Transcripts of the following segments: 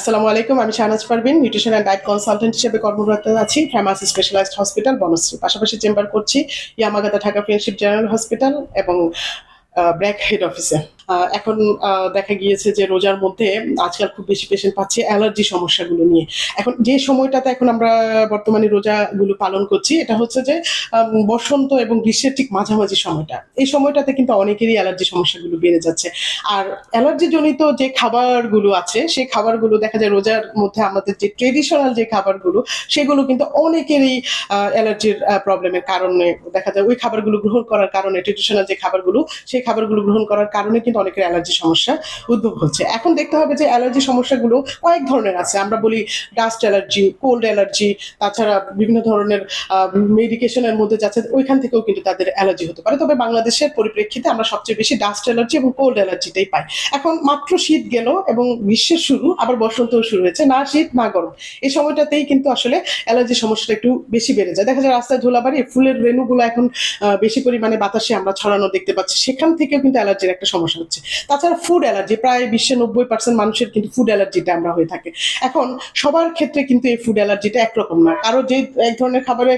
আসসালামু আলাইকুম, আমি Shahnaz Parvin nutrition and diet consultant হিসেবে কর্মরত আছি ফেমাস স্পেশালাইজড হসপিটাল বনশ্রী। পাশাপাশি চেম্বার করছি Yamagata Dhaka friendship general hospital এবং ব্র্যাক হেড অফিসে এখন দেখা গিয়েছে যে রোজার মধ্যে আজকাল খুব বেশি পেশেন্ট পাচ্ছে অ্যালার্জি সমস্যাগুলো নিয়ে। এখন যে সময়টাতে এখন আমরা বর্তমানে রোজাগুলো পালন করছি, এটা হচ্ছে যে বসন্ত এবং গ্রীষ্মের ঠিক মাঝামাঝি সময়টা। এই সময়টাতে কিন্তু অনেকেরই অ্যালার্জি সমস্যাগুলো বেড়ে যাচ্ছে। আর অ্যালার্জি জনিত যে খাবারগুলো আছে, সেই খাবারগুলো দেখা যায় রোজার মধ্যে আমাদের যে ট্রেডিশনাল যে খাবারগুলো, সেগুলো কিন্তু অনেকেরই অ্যালার্জির প্রবলেমের কারণে দেখা যায় ওই খাবারগুলো গ্রহণ করার কারণে ট্রেডিশনাল যে খাবারগুলো, সেই খাবারগুলো গ্রহণ করার কারণে কিন্তু অনেকের অ্যালার্জি সমস্যা উদ্ভব হচ্ছে। এখন দেখতে হবে যে অ্যালার্জি সমস্যাগুলো কয়েক ধরনের আছে। আমরা বলি ডাস্ট অ্যালার্জি কোল্ড অ্যালার্জি তাছাড়া বিভিন্ন ধরনের মেডিকেশনের মধ্যে যাচ্ছে, ওইখান থেকেও কিন্তু তাদের অ্যালার্জি হতে পারে। তবে বাংলাদেশের পরিপ্রেক্ষিতে আমরা সবচেয়ে বেশি ডাস্ট অ্যালার্জি এবং কোল্ড অ্যালার্জিটাই পাই। এখন মাত্র শীত গেল এবং গ্রীষ্মের শুরু, আবার বসন্তও শুরু হয়েছে। না শীত, না গরম। এই সময়টাতেই কিন্তু আসলে অ্যালার্জি সমস্যাটা একটু বেশি বেড়ে যায়। দেখা যায় রাস্তায় ধুলাবাড়ি ফুলের রেণুগুলো এখন বেশি পরিমাণে বাতাসে আমরা ছড়ানো দেখতে পাচ্ছি। সেখান থেকেও কিন্তু অ্যালার্জির একটা সমস্যা হচ্ছে। তাছাড়া ফুড অ্যালার্জি প্রায় বিশ্বে নব্বই পার্সেন্ট মানুষের কিন্তু ফুড অ্যালার্জিটা আমরা হয়ে থাকে। এখন সবার ক্ষেত্রে কিন্তু এই ফুড অ্যালার্জিটা একরকম না কারও যে এক ধরনের খাবারে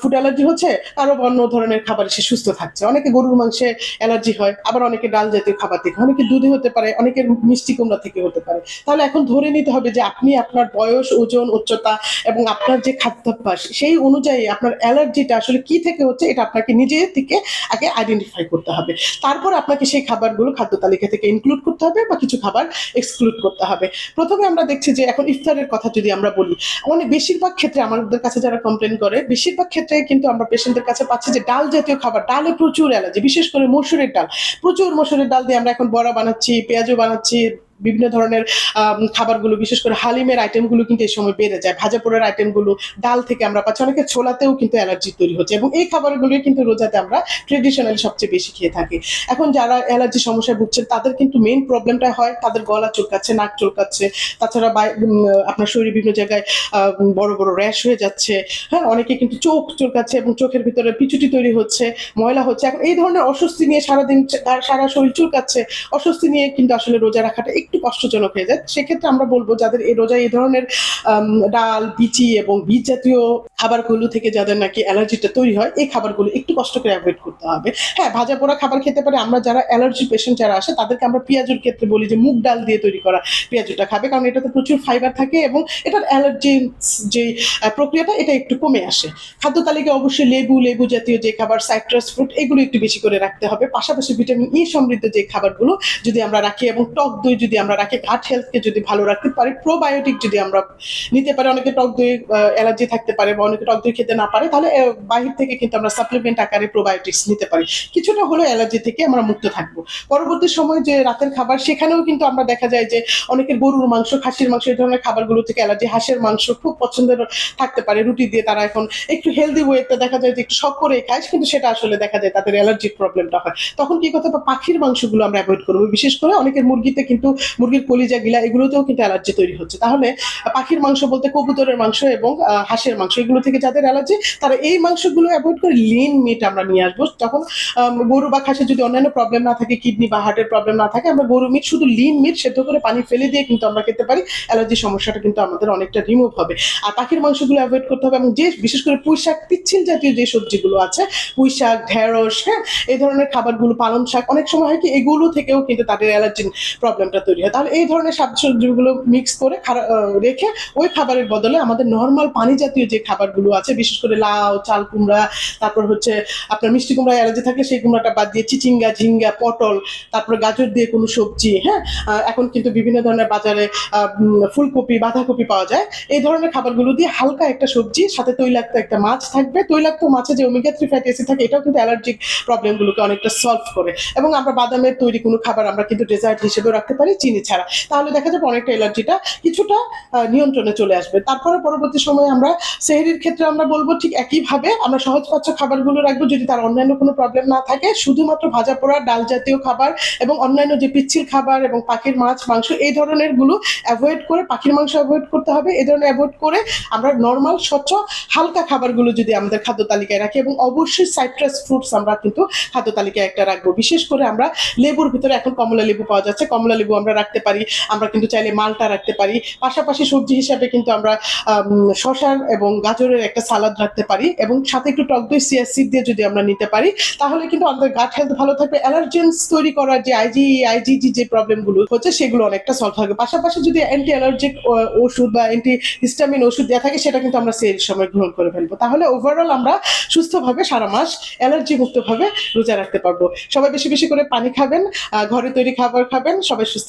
ফুড অ্যালার্জি হচ্ছে, কারও অন্য ধরনের খাবারে সে সুস্থ থাকছে। অনেকে গরুর মাংসে অ্যালার্জি হয়, আবার অনেকে ডাল জাতীয় খাবার থেকে। অনেকে দুধে হতে পারে, অনেকের মিষ্টি কুমড়া থেকে হতে পারে। তাহলে এখন ধরে নিতে হবে যে আপনি আপনার বয়স, ওজন, উচ্চতা এবং আপনার যে খাদ্যাভ্যাস, সেই অনুযায়ী আপনার অ্যালার্জিটা আসলে কি থেকে হচ্ছে, এটা আপনাকে নিজে থেকে আগে আইডেন্টিফাই করতে হবে। তারপর আপনাকে সেই খাবারগুলো খাদ্য তালিকা থেকে ইনক্লুড করতে হবে বা কিছু খাবার এক্সক্লুড করতে হবে। প্রথমে আমরা দেখছি যে এখন ইফতারের কথা যদি আমরা বলি অনেক বেশিরভাগ ক্ষেত্রে আমাদের কাছে যারা কমপ্লেন করে, বেশিরভাগ ক্ষেত্রে কিন্তু আমরা পেশেন্টদের কাছে পাচ্ছি যে ডাল জাতীয় খাবার, ডালে প্রচুর অ্যালার্জি, বিশেষ করে মসুরের ডাল। প্রচুর মসুরের ডাল দিয়ে আমরা এখন বড়া বানাচ্ছি, পেঁয়াজও বানাচ্ছি বিভিন্ন ধরনের খাবারগুলো, বিশেষ করে হালিমের আইটেমগুলো কিন্তু এই সময় বেড়ে যায়। ভাজা পোড়ার আইটেমগুলো ডাল থেকে আমরা পাচ্ছি। অনেকে ছোলাতেও কিন্তু অ্যালার্জি তৈরি হচ্ছে এবং এই খাবারগুলোই কিন্তু রোজাতে আমরা ট্রেডিশনালি সবচেয়ে বেশি খেয়ে থাকি। এখন যারা অ্যালার্জি সমস্যায় ভুগছেন, তাদের কিন্তু মেন প্রবলেমটা হয় তাদের গলা চুলকাচ্ছে, নাক চুলকাচ্ছে। তাছাড়া বাই- আপনার শরীরে বিভিন্ন জায়গায় বড় বড় র্যাশ হয়ে যাচ্ছে। হ্যাঁ অনেকে কিন্তু চোখ চুলকাচ্ছে এবং চোখের ভিতরে পিচুটি তৈরি হচ্ছে, ময়লা হচ্ছে। এখন এই ধরনের অস্বস্তি নিয়ে সারাদিন সারা শরীর চুলকাচ্ছে। অস্বস্তি নিয়ে কিন্তু আসলে রোজা রাখাটা একটু কষ্টজনক হয়ে যায়। সেক্ষেত্রে আমরা বলব যাদের এই রোজা এই ধরনের ডাল, বিচি এবং বীজ জাতীয় খাবারগুলো থেকে যাদের নাকি অ্যালার্জিটা তৈরি হয়, এই খাবারগুলো একটু কষ্ট করে অ্যাভয়েড করতে হবে। হ্যাঁ ভাজা পোড়া খাবার খেতে পারে। আমরা যারা অ্যালার্জি পেশেন্ট যারা আসে, তাদেরকে আমরা পেঁয়াজুর ক্ষেত্রে বলি যে মুগ ডাল দিয়ে তৈরি করা পেঁয়াজুটা খাবে, কারণ এটাতে প্রচুর ফাইবার থাকে এবং এটার অ্যালার্জি যে প্রক্রিয়াটা, এটা একটু কমে আসে। খাদ্য তালিকা অবশ্যই লেবু লেবু জাতীয় যে খাবার সাইট্রাস ফ্রুট এগুলো একটু বেশি করে রাখতে হবে। পাশাপাশি ভিটামিন ই সমৃদ্ধ যে খাবারগুলো যদি আমরা রাখি এবং টক দই যদি আমরা রাখি গাট হেলথকে যদি ভালো রাখতে পারি প্রোবায়োটিক যদি আমরা নিতে পারি, অনেকে টক দই অ্যালার্জি থাকতে পারে বা অনেকে টক দই খেতে না পারে, তাহলে বাহির থেকে কিন্তু আমরা সাপ্লিমেন্ট আকারে প্রোবায়োটিক্স নিতে পারি। কিছুটা হলো অ্যালার্জি থেকে আমরা মুক্ত থাকব। পরবর্তী সময় যে রাতের খাবার, সেখানেও কিন্তু আমরা দেখা যায় যে অনেকের গরুর মাংস, খাসির মাংস, এই ধরনের খাবারগুলো থেকে অ্যালার্জি হাঁসের মাংস খুব পছন্দের থাকতে পারে, রুটি দিয়ে তারা এখন একটু হেলদি ওয়েতে দেখা যায় যে একটু শখ করে খায়, কিন্তু সেটা আসলে দেখা যায় তাদের অ্যালার্জির প্রবলেমটা হয়। তখন কি হবে? পাখির মাংসগুলো আমরা অ্যাভয়েড করব। বিশেষ করে অনেকের মুরগিতে কিন্তু মুরগির কলিজা, গিলা এগুলোতেও কিন্তু অ্যালার্জি তৈরি হচ্ছে। তাহলে পাখির মাংস বলতে কবুতরের মাংস এবং হাঁসের মাংস, এগুলো থেকে যাদের অ্যালার্জি, তারা এই মাংসগুলো অ্যাভয়েড করে লিন মিট আমরা নিয়ে আসব। তখন গরু বা খাসের যদি অন্যান্য প্রবলেম না থাকে কিডনি বা হার্টের প্রবলেম না থাকে, আমরা গরু মিট শুধু লিন মিট সেদ্ধ করে পানি ফেলে দিয়ে কিন্তু আমরা খেতে পারি। অ্যালার্জি সমস্যাটা কিন্তু আমাদের অনেকটা রিমুভ হবে। আর পাখির মাংসগুলো অ্যাভয়েড করতে হবে এবং যে, বিশেষ করে পুঁই শাক, পিচ্ছিল জাতীয় যে সবজিগুলো আছে, পুঁই শাক, ঢেঁড়স হ্যাঁ এই ধরনের খাবারগুলো, পালং শাক, অনেক সময় হয় কি, এগুলো থেকেও কিন্তু তাদের অ্যালার্জির প্রবলেমটা তৈরি হয়। তাহলে এই ধরনের শাকসবজিগুলো মিক্স করে রেখে ওই খাবারের বদলে আমাদের নর্মাল পানি জাতীয় যে খাবারগুলো আছে, বিশেষ করে লাউ, চাল কুমড়া, তারপর হচ্ছে আপনার মিষ্টি কুমড়া অ্যালার্জি থাকলে সেই কুমড়াটা বাদ দিয়ে চিচিঙ্গা, ঝিঙ্গা, পটল, তারপরে গাজর দিয়ে কোনো সবজি হ্যাঁ? এখন কিন্তু বিভিন্ন ধরনের বাজারে ফুলকপি, বাঁধাকপি পাওয়া যায়। এই ধরনের খাবারগুলো দিয়ে হালকা একটা সবজি, সাথে তৈলাক্ত একটা মাছ থাকবে। তৈলাক্ত মাছে যে ওমেগা থ্রি ফ্যাটি অ্যাসিড থাকে, এটাও কিন্তু অ্যালার্জিক প্রবলেমগুলোকে অনেকটা সলভ করে। এবং আমরা বাদামের তৈরি কোনো খাবার আমরা কিন্তু ডেজার্ট হিসেবেও রাখতে পারি চিনি ছাড়া। তাহলে দেখা যাবে অনেকটা অ্যালার্জিটা কিছুটা নিয়ন্ত্রণে চলে আসবে। তারপরে পরবর্তী সময়ে আমরা সেহরির ক্ষেত্রে আমরা বলব ঠিক একইভাবে আমরা সহজ সহজপাচ্য খাবারগুলো রাখব যদি তার অন্যান্য কোনো প্রবলেম না থাকে। শুধুমাত্র ভাজা পোড়া, ডাল জাতীয় খাবার এবং অন্যান্য যে পিচ্ছিল খাবার এবং পাখির মাছ, মাংস এই ধরনেরগুলো অ্যাভয়েড করে পাখির মাংস অ্যাভয়েড করতে হবে। এই ধরনের অ্যাভয়েড করে আমরা নর্মাল স্বচ্ছ, হালকা খাবারগুলো যদি আমাদের খাদ্য তালিকায় রাখি এবং অবশ্যই সাইট্রাস ফ্রুটস আমরা কিন্তু খাদ্য তালিকায় একটা রাখব। বিশেষ করে আমরা লেবুর ভিতরে এখন কমলা লেবু পাওয়া যাচ্ছে। কমলা লেবু আমরা রাখতে পারি আমরা কিন্তু চাইলে মালটা রাখতে পারি। পাশাপাশি সবজি হিসাবে কিন্তু আমরা আম, শসার এবং গাজরের একটা সালাদ রাখতে পারি এবং সাথে একটু টক দই সিয়া সিড দিয়ে যদি আমরা নিতে পারি তাহলে কিন্তু আমাদের গাট হেলথ ভালো থাকবে। অ্যালার্জেন্স তৈরি করার যে আইজি আইজিজি যে প্রবলেমগুলো হচ্ছে সেগুলো অনেকটা সলভ থাকবে। পাশাপাশি যদি অ্যান্টি অ্যালার্জিক ওষুধ বা অ্যান্টি হিস্টামিন ওষুধ দেওয়া থাকে সেটা কিন্তু আমরা সেই সময় গ্রহণ করে ফেলব। তাহলে ওভারঅল আমরা সুস্থভাবে সারা মাস অ্যালার্জি মুক্তভাবে রোজা রাখতে পারব। সবাই বেশি বেশি করে পানি খাবেন ঘরে তৈরি খাবার খাবেন সবাই সুস্থ